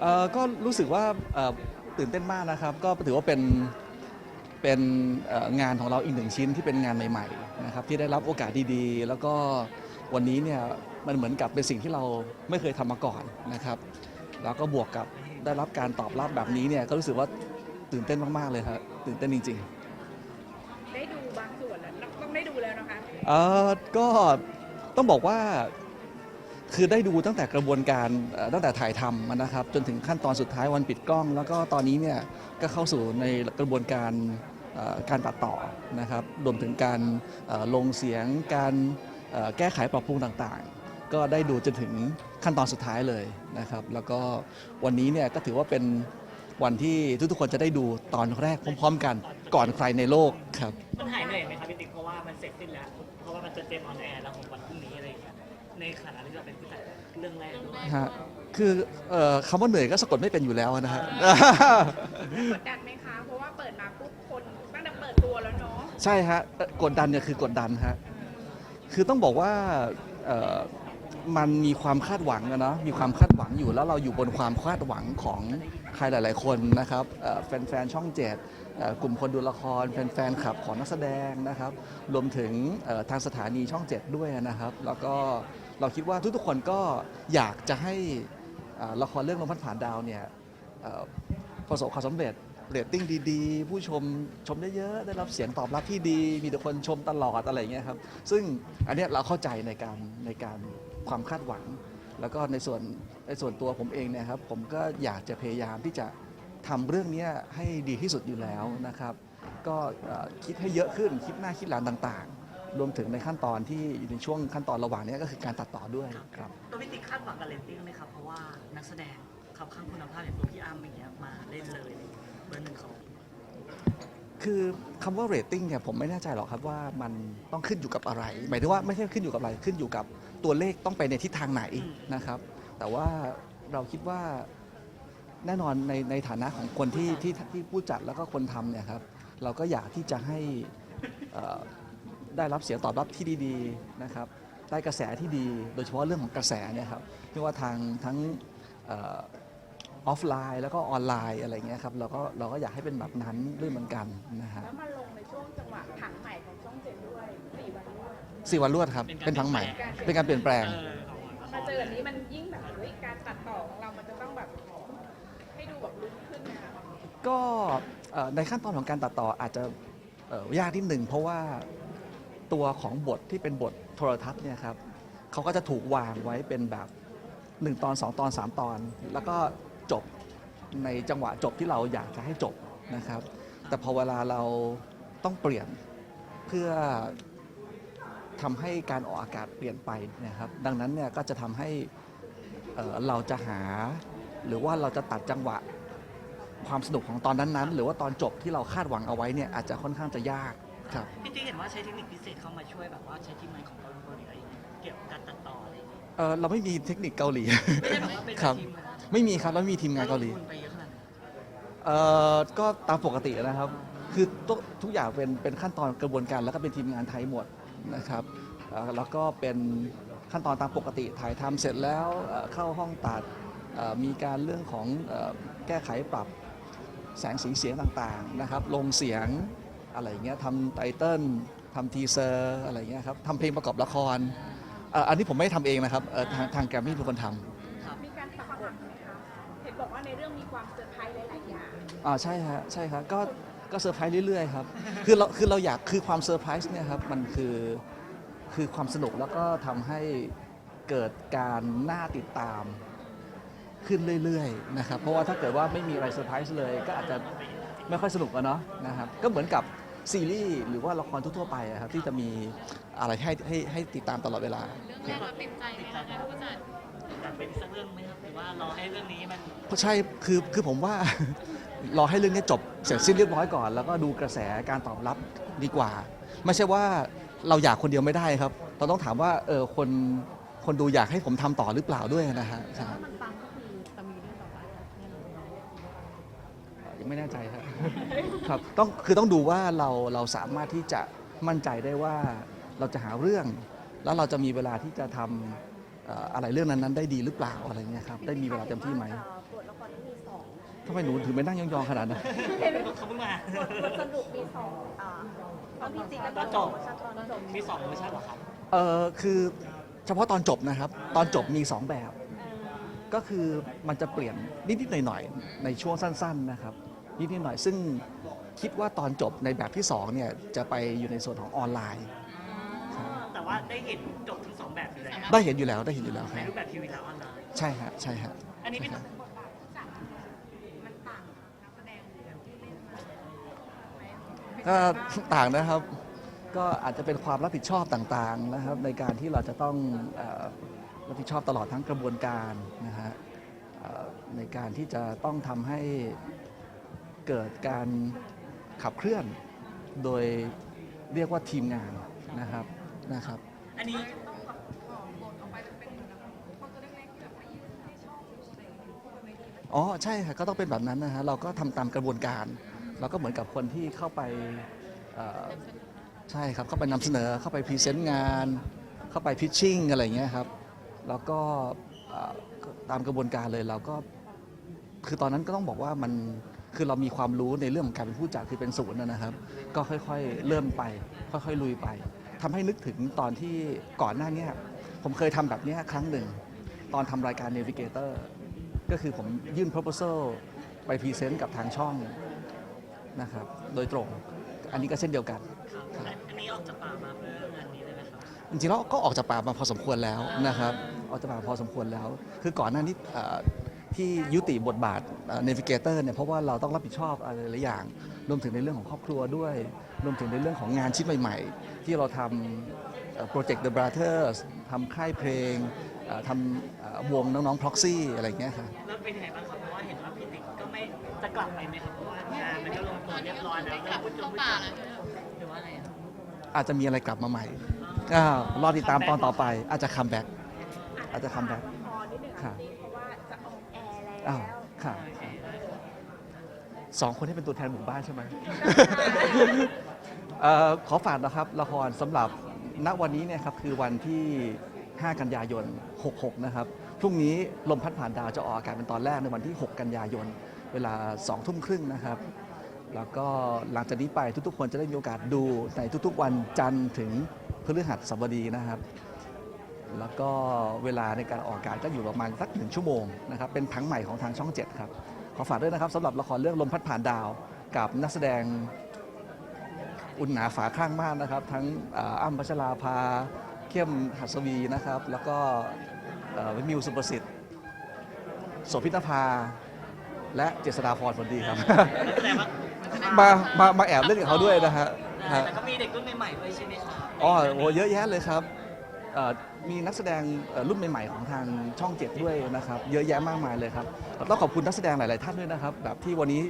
เอ่อก็รู้สึกว่าเอ่อตื่นเต้นมากนะครับ ก็ถือว่าเป็นเป็นเอ่องานของเราอีกหนึ่งชิ้นที่เป็นงานใหม่ๆนะครับที่ได้รับโอกาสดีๆ แล้วก็วันนี้เนี่ยมันเหมือนกับเป็นสิ่งที่เราไม่เคยทำมาก่อนนะครับแล้วก็บวกกับได้รับการตอบรับแบบนี้เนี่ยก็รู้สึกว่าตื่นเต้นมากๆเลยครับตื่นเต้นจริง ๆ ได้ดูบางส่วนแล้วต้องได้ดูแล้วนะคะ เออก็ต้องบอกว่า คือได้ดูตั้งแต่กระบวนการตั้งแต่ถ่ายทำนะครับ จนถึงขั้นตอนสุดท้ายวันปิดกล้อง แล้วก็ตอนนี้เนี่ยก็เข้าสู่ในกระบวนการการตัดต่อนะครับรวมถึงการลงเสียงการแก้ไขปรับปรุงต่างๆ ก็ได้ดูจนถึงขั้นตอนสุดท้ายเลยนะครับ แล้วก็วันนี้เนี่ยก็ถือว่าเป็นวันที่ทุกๆคนจะได้ดูตอนแรกพร้อม ๆ กันก่อนใครในโลกครับ มันหายเหนื่อยไหมครับพี่ติ๊กเพราะว่ามันเสร็จสิ้นแล้ว เพราะว่ามันจะเต็มออนแอร์แล้วของวันพรุ่งนี้ อะไรอย่างเงี้ยในขณะที่เราเป็นผู้จัดเรื่องแรกด้วยฮะคือเอ่อคำว่าเหนื่อยก็สะกดไม่เป็นอยู่แล้วนะฮะ กดดันไหมคะ เพราะว่าเปิดมาปุ๊บคนตั้งแต่เปิดตัวแล้วเนาะใช่ฮะเอ่อกดดันเนี่ยคือกดดันฮะ คือต้องบอกว่าเอ่อมันมีความคาดหวังอะเนาะมีความคาดหวังอยู่แล้วเราอยู่บนความคาดหวังของใครหลาย ๆ คนนะครับเอ่อแฟน ๆ ช่องเจ็ดเอ่อกลุ่มคนดูละคร แฟน ๆ ขับของนักแสดงนะครับ รวมถึงเอ่อทางสถานีช่องเจ็ดด้วยนะครับ แล้วก็ เราคิดว่าทุกๆคนก็อยากจะให้ละครเรื่องลมพัดผ่านดาวเนี่ยประสบความสำเร็จเรตติ้งดีๆ ผู้ชมชมเยอะๆ ได้รับเสียงตอบรับที่ดี มีแต่คนชมตลอดอะไรเงี้ยครับ ซึ่งอันเนี้ยเราเข้าใจในการในการความคาดหวัง แล้วก็ในส่วนในส่วนตัวผมเองเนี่ยครับ ผมก็อยากจะพยายามที่จะทำเรื่องนี้ให้ดีที่สุดอยู่แล้วนะครับ ก็คิดให้เยอะขึ้น คิดหน้าคิดหลังต่างๆ รวมถึงในขั้นตอนที่อยู่ในช่วงขั้นตอนระหว่างเนี้ยก็คือการตัดต่อด้วยครับตัวพี่ติ๊กคาดหวังกับเรตติ้งไหมครับเพราะว่านักแสดงขับข้างคุณภาพอย่างตัวพี่อ้ำอย่างเงี้ยมาเล่นเลยเบอร์หนึ่งเขาคือคำว่าเรตติ้งเนี่ยผมไม่แน่ใจหรอกครับว่ามันต้องขึ้นอยู่กับอะไร หมายถึงว่าไม่ใช่ขึ้นอยู่กับอะไรขึ้นอยู่กับตัวเลขต้องไปในทิศทางไหนนะครับ แต่ว่าเราคิดว่าแน่นอนในในฐานะของคนที่ที่ที่ผู้จัดแล้วก็คนทำเนี่ยครับเราก็อยากที่จะให้เอ่อ ได้รับเสียงตอบรับที่ดีๆนะครับได้กระแสที่ดี โดยเฉพาะเรื่องของกระแสเนี่ยครับไม่ว่าทางทั้งเออฟไลน์แล้วก็ออนไลน์อะไรเงี้ยครับเราก็เราก็อยากให้เป็นแบบนั้นด้วยเหมือนกันนะฮะแล้วมาลงในช่วงจังหวะผังใหม่ของช่องเจ็ดด้วยสี่วันด้วยสี่วันรวดครับเป็นพังใหม่ เป็นการเปลี่ยนแปลงเออของละคมารเจอแบบนี้มันยิ่งแบบเฮ้ยการตัดต่อของเรามันจะต้องแบบให้ดูแบบลุ้นขึ้นนะคะก็เอ่อในขั้นตอนของการตัดต่ออาจจะเอ่อยากนิดหนึ่งเพราะว่า ตัวของบทที่เป็นบทโทรทัศน์เนี่ยครับเขาก็จะถูกวางไว้เป็นแบบ 1 ตอน 2 ตอน 3 ตอน แล้วก็จบในจังหวะจบที่เราอยากจะให้จบนะครับ แต่พอเวลาเราต้องเปลี่ยนเพื่อทำให้การออกอากาศเปลี่ยนไปนะครับ ดังนั้นเนี่ยก็จะทำให้เเราจะหา หรือว่าเราจะตัดจังหวะความสนุกของตอนนั้นๆ หรือว่าตอนจบที่เราคาดหวังเอาไว้เนี่ยอาจจะค่อนข้างจะยาก ครับ พี่ติ๊กเห็นว่าใช้เทคนิคพิเศษเข้ามาช่วยแบบว่าใช้ทีมงานของเกาหลีเกาหลีอะไรอย่างเงี้ยเกี่ยวกับการตัดต่ออะไรอย่างเงี้ยเออเราไม่มีเทคนิคเกาหลี ไม่ใช่แบบว่าเป็นครับ ทีมเลยนะไม่มีครับแล้วไม่มีทีมงานเกาหลีแวลงทุนไปเยอะขนาดไหนเออก็ตามปกตินะครับ คือทุกทุกอย่างเป็นเป็นขั้นตอนกระบวนการแล้วก็เป็นทีมงานไทยหมดนะครับเอ่อแล้วก็เป็นขั้นตอนตามปกติถ่ายทำเสร็จแล้วเอ่อเข้าห้องตัดเอ่อมีการเรื่องของเอ่อแก้ไขปรับแสงสีเสียงต่างๆนะครับ ลงเสียง อะไรอย่างเงี้ยทำไตเติ้ลทำทีเซอร์อะไรอย่างเงี้ยครับทำเพลงประกอบละครเอ่ออันนี้ผมไม่ได้ทำเองนะครับเอ่อทางทางแกรมมี่เป็นคนทำครับมีการปักหลักไหมคะ เห็นบอกว่าในเรื่องมีความเซอร์ไพรส์หลายๆอย่างอ่าใช่ฮะใช่ครับก็ก็เซอร์ไพรส์เรื่อยๆครับคือเราคือเราอยากคือความเซอร์ไพรส์เนี่ยครับมันคือคือความสนุกแล้วก็ทำให้เกิดการน่าติดตามขึ้นเรื่อยๆนะครับเพราะว่าถ้าเกิดว่าไม่มีอะไรเซอร์ไพรส์เลยก็อาจจะไม่ค่อยสนุกอะเนาะนะครับก็เหมือนกับ ซีรีส์หรือว่าละครทั่วๆไปอะครับที่จะมีอะไรให้ให้ให้ติดตามตลอดเวลา เรื่องแรกเราติดใจไหมคะท่านผู้จัดแต่เป็นสักเรื่องไหมครับหรือว่ารอให้เรื่องนี้มันเพราะใช่คือคือผมว่า รอให้เรื่องนี้จบเสร็จสิ้นเรียบร้อยก่อน แล้วก็ดูกระแสการตอบรับดีกว่า ไม่ใช่ว่าเราอยากคนเดียวไม่ได้ครับ เราต้องถามว่าเออคนคนดูอยากให้ผมทำต่อหรือเปล่าด้วยนะฮะครับมันปังก็คือจะมีเรื่องต่อไปแน่นอน ยัง ไม่แน่ใจครับ ครับต้องคือต้องดูว่าเราเราสามารถที่จะมั่นใจได้ว่าเราจะหาเรื่อง แล้วเราจะมีเวลาที่จะทำเอ่ออะไรเรื่องนั้นๆได้ดีหรือเปล่าอะไรเงี้ยครับได้มีเวลาเต็มที่ไหมบทละครทำไมหนูถึงไปนั่งยองๆขนาดนั้นเขาเพิ่งมาบทสรุปมีสองอ่าตอนพี่จริงก็ตอนจบ ตอนจบมีสองเวอร์ชันเหรอครับ เออคือเฉพาะตอนจบนะครับ ตอนจบมี 2 แบบ ก็คือมันจะเปลี่ยนนิด ๆ หน่อย ๆ ในช่วงสั้น ๆ นะครับ นิดๆหน่อย ซึ่งคิดว่าตอนจบในแบบที่2เนี่ยจะไปอยู่ในส่วนของออนไลน์ แต่ว่าได้เห็นจบทั้งสองแบบอยู่แล้วได้เห็นอยู่แล้วได้เห็นอยู่แล้วคในรับรูปแบบทีวีและออนไลน์ ใช่ฮะใช่ฮะ อันนี้เป็นก็ต่างนะครับก็อาจจะเป็นความรับผิดชอบต่างๆนะครับ ในการที่เราจะต้องเอ่อรับผิดชอบตลอดทั้งกระบวนการนะฮะเอ่อในการที่จะต้องทำให้ เกิดการขับเคลื่อนโดยเรียกว่าทีมงานนะครับนะครับ อันนี้อ๋อใช่ค่ะก็ต้องเป็นแบบนั้นนะฮะเราก็ทำตามกระบวนการ เราก็เหมือนกับคนที่เข้าไปเอ่อใช่ครับเข้าไปนำเสนอเข้าไปพรีเซนต์งาน เข้าไปพิชชิ่งอะไรอย่างเงี้ยครับแล้วก็เอ่อตามกระบวนการเลยเราก็คือตอนนั้นก็ต้องบอกว่ามัน คือเรามีความรู้ในเรื่องของการเป็นผู้จัดคือเป็นศูนย์นะนะครับ ก็ค่อยๆ เริ่มไป ค่อยๆ ลุยไปทำให้นึกถึงตอนที่ก่อนหน้าเนี้ผมเคยทำแบบเนี้ยครั้งหนึ่ง ตอนทำรายการ Navigator ก็คือผมยื่น proposal ไปพรีเซนต์กับทางช่องนะครับ โดยตรง อันนี้ก็เช่นเดียวกันครับอันนี้ออกจากป่ามาเพื่องานนี้เลยไหมครับจริงๆแล้วก็ออกจากป่ามาพอสมควรแล้วนะครับ ออกจากป่าพอสมควรแล้ว คือก่อนหน้านี้เอ่อ ที่ยุติบทบาทเนวิเกเตอร์เนี่ยเพราะว่าเราต้องรับผิดชอบอะไรหลายอย่าง รวมถึงในเรื่องของครอบครัวด้วย รวมถึงในเรื่องของงานชิ้นใหม่ ๆ ที่เราทำโปรเจกต์ The Brothers ทำค่ายเพลงเอ่อทำเอ่อวงน้องๆ Proxy อะไรอย่างเงี้ยครับแล้วเป็นยังไงบ้างครับเพราะว่าเห็นว่าพี่ติ๊กก็ไม่จะกลับไปไหมครับเพราะว่างานมันก็ลงตัวเรียบร้อยแล้วกลับเข้าป่าแล้วหรือว่าอะไรครับอาจจะมีอะไรกลับมาใหม่อ้าวรอติดตามตอนต่อไปอาจจะคัมแบ็กอาจจะคัมแบ็ก อ้าวค่ะสองคนที่เป็นตัวแทนหมู่บ้านใช่ไหม เอ่อขอฝากนะครับละครสำหรับณวันนี้เนี่ยครับคือวันที่ 5 กันยายน 66 นะครับ พรุ่งนี้ลมพัดผ่านดาวจะออกอากาศเป็นตอนแรกในวันที่ 6 กันยายน เวลา 2 ทุ่มครึ่งนะครับ แล้วก็หลังจากนี้ไปทุกๆ คนจะได้มีโอกาสดูในทุกๆ วันจันทร์ถึงพฤหัสบดีนะครับ แล้วก็เวลาในการออกอากาศก็อยู่ประมาณสักหนึ่งชั่วโมงนะครับเป็นพังใหม่ของทางช่อง 7 ครับ ขอฝากด้วยนะครับสำหรับละครเรื่องลมพัดผ่านดาว กับนักแสดงอุ่นหนาฝาข้างมากนะครับ ทั้งอ่าอ้ำพัชราภาเข้มหัสวีนะครับ แล้วก็เอ่อมิวสุประสิทธิ์โสภิตภา และเจษฎาพรผลดีครับแต่ว่ามามามาแอบเล่นกับเขาด้วยนะฮะฮะแต่ก็มีเด็กรุ่นใหม่ๆด้วยใช่ไหมครับอ๋อโหเยอะแยะเลยครับเอ่อ มีนักแสดงเอ่อรุ่นใหม่ๆของทางช่องเจ็ดด้วยนะครับเยอะแยะมากมายเลยครับต้องขอบคุณนักแสดงหลาย ๆ ท่านด้วยนะครับแบบที่วันนี้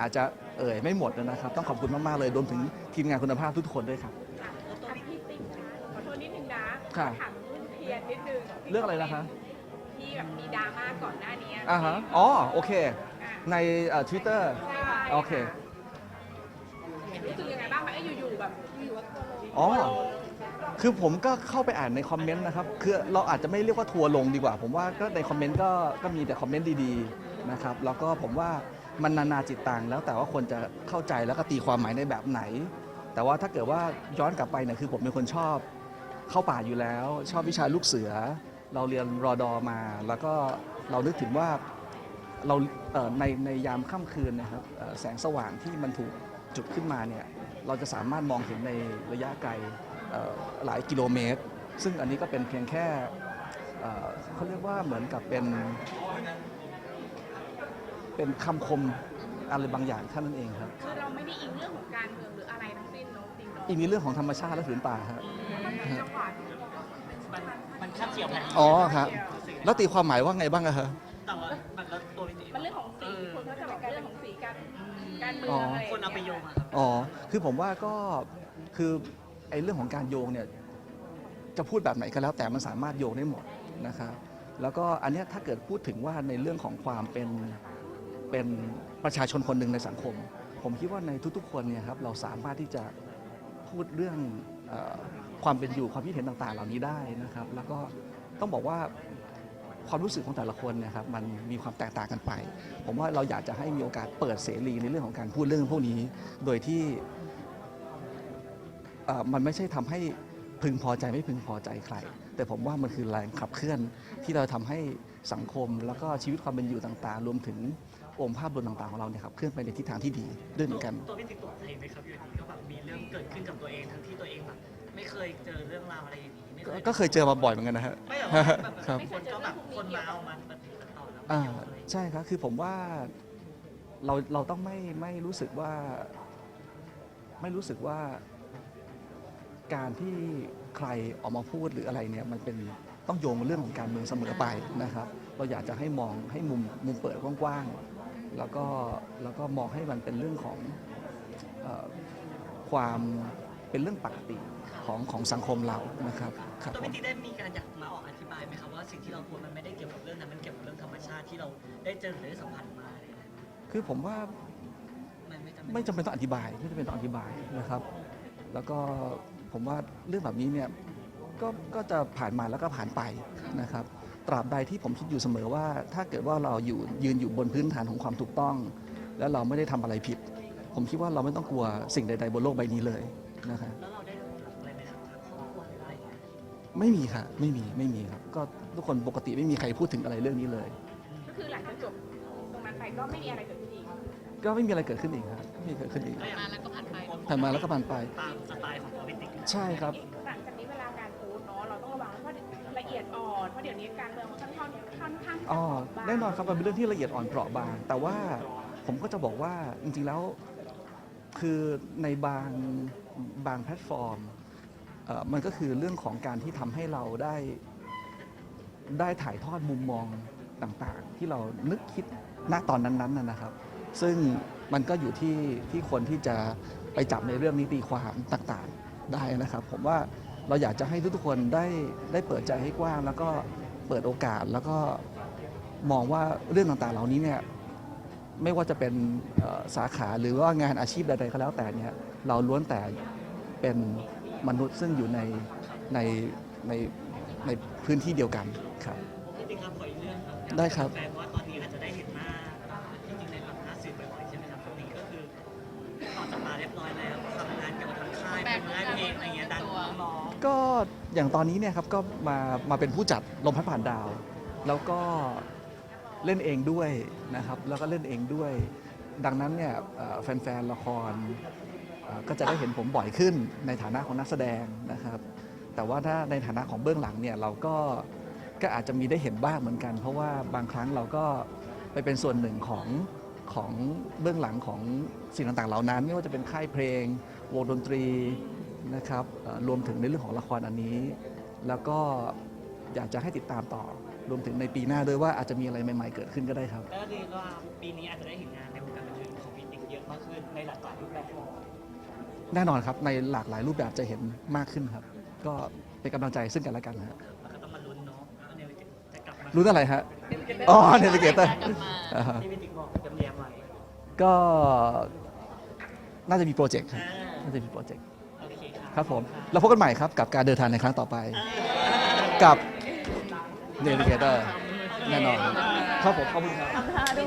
อาจจะเอ่ยไม่หมดนะครับ ต้องขอบคุณมาก ๆ เลยรวมถึงทีมงานคุณภาพทุกๆคนด้วยครับอะพี่ติ๊กนะขอโทษนิดนึงนะค่ะถามรุ่นเทียนนิดนึงเรื่องอะไรนะคะที่แบบมีดราม่าก่อนหน้านี้อ่าฮะอ๋อโอเคอะในทวิตเตอร์ใช่โอเครู้สึกยังไงบ้างคะเอ้ยอยู่ ๆ แบบอยู่ๆว่าทัวร์ลงอ๋อทัวร์ลง คือผมก็เข้าไปอ่านในคอมเมนต์นะครับ คือเราอาจจะไม่เรียกว่าทัวร์ลงดีกว่า ผมว่าก็ในคอมเมนต์ก็ก็มีแต่คอมเมนต์ดีๆนะครับ แล้วก็ผมว่ามันนานาจิตตังแล้วแต่ว่าคนจะเข้าใจแล้วก็ตีความหมายในแบบไหน แต่ว่าถ้าเกิดว่าย้อนกลับไปเนี่ยคือผมเป็นคนชอบเข้าป่าอยู่แล้ว ชอบวิชาลูกเสือ เราเรียนรอดอมา แล้วก็เรานึกถึงว่าเราเในในยามค่ำคืนนะครับแสงสว่างที่มันถูกจุดขึ้นมาเนี่ยเราจะสามารถมองเห็นในระยะไกล หลายกิโลเมตร ซึ่งอันนี้ก็เป็นเพียงแค่เอ่อเขาเรียกว่าเหมือนกับเป็น เป็นคำคมอะไรบางอย่างแค่นั้นเองครับคือเราไม่ได้อิงเรื่องของการเมืองหรืออะไรทั้งสิ้นเนาะจริงเนาะอีกมีเรื่องของธรรมชาติและผืนป่าครับจังหวะมันมันคาบเกี่ยวกันอ๋อครับแล้วตีความหมายว่าไงบ้างอะครับแต่ว่ามันก็ตัวพี่ติ๊กมันเรื่องของสีคนก็จะบอกเรื่องของสีการการเมืองอ๋ออะไรคนเอาไปโยงอะครับอ๋อคือผมว่าก็คือไอ้ เรื่องของการโยงเนี่ยจะพูดแบบไหนก็แล้วแต่มันสามารถโยงได้หมดนะครับแล้วก็อันนี้ถ้าเกิดพูดถึงว่าในเรื่องของความเป็นเป็นประชาชนคนหนึ่งในสังคม ผมคิดว่าในทุกๆ คนเนี่ยครับเราสามารถที่จะพูดเรื่องอความเป็นอยู่ความคิดเห็นต่าง ๆ เหล่านี้ได้นะครับ แล้วก็ต้องบอกว่าความรู้สึกของแต่ละคนเนะครับมันมีความแตกต่างกันไป ผมว่าเราอยากจะให้มีโอกาสเปิดเสรีในเรื่องของการพูดเรื่องพวกนี้ โดยที่ มันไม่ใช่ทำให้พึงพอใจไม่พึงพอใจใคร แต่ผมว่ามันคือแรงขับเคลื่อนที่เราทำให้สังคม แล้วก็ชีวิตความเป็นอยู่ต่างๆ รวมถึงองค์ภาพรวมต่างๆของเราเนี่ยครับเคลื่อนไปในทิศทางที่ดีด้วยเหมือนกันตัวพี่ติ๊กตกใจไหมครับอยู่ดีก็แบบมีเรื่องเกิดขึ้นกับตัวเองทั้งที่ตัวเองแบบไม่เคยเจอเรื่องราวอะไรอย่างนี้ไม่เคก็ยก็เคยเจอมาบ่อยเหมือนกันนะฮะไม่หรอกแบบครับคนก็แบบคนมาเอามันมาตัดต่อแล้วอ่าเกี่ยวอะไรใช่ครับคือผมว่าเราเราต้องไม่ไม่รู้สึกว่า ไม่รู้สึกว่า การที่ใครออกมาพูดหรืออะไรเนี่ยมันเป็นต้องโยงเรื่องของการเมืองเสมอไปนะครับ เราอยากจะให้มองให้มุมมุมเปิดกว้างๆแล้วก็แล้วก็มองให้มันเป็นเรื่องของเออความเป็นเรื่องปกติของของสังคมเรานะครับครับตัวผมพี่ติ๊กได้มีการอยากมาออกอธิบายไหมครับว่าสิ่งที่เราพูดมันไม่ได้เกี่ยวกับเรื่องนั้นมันเกี่ยวกับเรื่องธรรมชาติที่เราได้เจอหรือได้สัมผัสมาอะไรอย่างเงี้ยคือผมว่ามันไม่จำเป็นไม่จำเป็นต้องอธิบายไม่จำเป็นต้องอธิบายนะครับ แล้วก็ ผมว่าเรื่องแบบนี้เนี่ยก็ก็จะผ่านมาแล้วก็ผ่านไปนะครับ ตราบใดที่ผมคิดอยู่เสมอว่า ถ้าเกิดว่าเราอยู่ยืนอยู่บนพื้นฐานของความถูกต้อง และเราไม่ได้ทำอะไรผิด ผมคิดว่าเราไม่ต้องกลัวสิ่งใด ๆ บนโลกใบนี้เลยนะครับแล้วเราได้อะไรไหมครับทางครอบครัวหรืออะไรอย่างเงี้ยไม่มีค่ะ ไม่มีไม่มีครับ ก็ทุกคนปกติไม่มีใครพูดถึงอะไรเรื่องนี้เลย ก็คือหลังจากจบตรงนั้นไปก็ไม่มีอะไรเกิดขึ้นอีกก็ไม่มีอะไรเกิดขึ้นอีกครับไม่มีเกิดขึ้นอีกก็อย่างมาแล้วก็ผ่านไปผ่านมาแล้วก็ผ่านไป ใช่ครับ หลังจากนี้เวลาการโพสต์เนาะเราต้องระวังเพราะละเอียดอ่อนเพราะเดี๋ยวนี้การเมืองมันค่อนข้างค่อนข้างที่จะอ๋อเบาบางแน่นอนครับมันเป็นเรื่องที่ละเอียดอ่อนเปราะบาง แต่ว่าผมก็จะบอกว่าจริงๆแล้วคือในบางบางแพลตฟอร์มเอ่อมันก็คือเรื่องของการที่ทำให้เราได้ได้ถ่ายทอดมุมมองต่างๆ ที่เรานึกคิดณตอนนั้นๆนะนะครับ ซึ่งมันก็อยู่ที่ที่คนที่จะไปจับในเรื่องนี้ตีความต่างๆ ได้นะครับ ผมว่าเราอยากจะให้ทุกๆคนได้ได้เปิดใจให้กว้าง แล้วก็เปิดโอกาสแล้วก็มองว่าเรื่องต่างๆ เหล่านี้เนี่ยไม่ว่าจะเป็นเอ่อสาขาหรือว่างานอาชีพใดๆก็แล้วแต่เนี่ยเราล้วนแต่เป็นมนุษย์ซึ่งอยู่ในในในในพื้นที่เดียวกันครับพี่ติ๊กครับขออีกเรื่องครับได้ครับ งานงานเพลงอะไรเงี้ยดันน้องก็อย่างตอนนี้เนี่ยครับก็มามาเป็นผู้จัดลมพัดผ่านดาว แล้วก็เล่นเองด้วยนะครับ แล้วก็เล่นเองด้วย ดังนั้นเนี่ยเอ่อแฟนๆละครเอ่อก็จะได้เห็นผมบ่อยขึ้นในฐานะของนักแสดงนะครับ แต่ว่าถ้าในฐานะของเบื้องหลังเนี่ยเราก็ก็อาจจะมีได้เห็นบ้างเหมือนกัน เพราะว่าบางครั้งเราก็ไปเป็นส่วนหนึ่งของของเบื้องหลังของสิ่งต่างๆ เหล่านั้น ไม่ว่าจะเป็นค่ายเพลง วงดนตรีนะครับเอ่อรวมถึงในเรื่องของละครอันนี้ แล้วก็อยากจะให้ติดตามต่อ รวมถึงในปีหน้าด้วยว่าอาจจะมีอะไรใหม่ ๆ เกิดขึ้นก็ได้ครับ ก็คือว่าปีนี้อาจจะได้เห็นงานในวงการบันเทิงของพี่ติ๊กเยอะมากขึ้นในหลากหลายรูปแบบแน่นอนครับในหลากหลายรูปแบบจะเห็นมากขึ้นครับ ก็เป็นกำลังใจซึ่งกันและกันนะฮะแล้วก็ต้องมาลุ้นเนาะว่าเนี่ยจะกลับมารู้อะไรฮะ อ๋อเนวิเกเตอร์กลับมาที่พี่ติ๊กบอกจำแยมไว้ก็น่าจะมีโปรเจกต์ครับ อ่า น่าจะมีโปรเจกต์โอเคครับครับผมเราพบกันใหม่ครับกับการเดินทางในครั้งต่อไปอ่ากับเนวิเกเตอร์แน่นอนครับผมขอบคุณครับ ทำท่าด้วย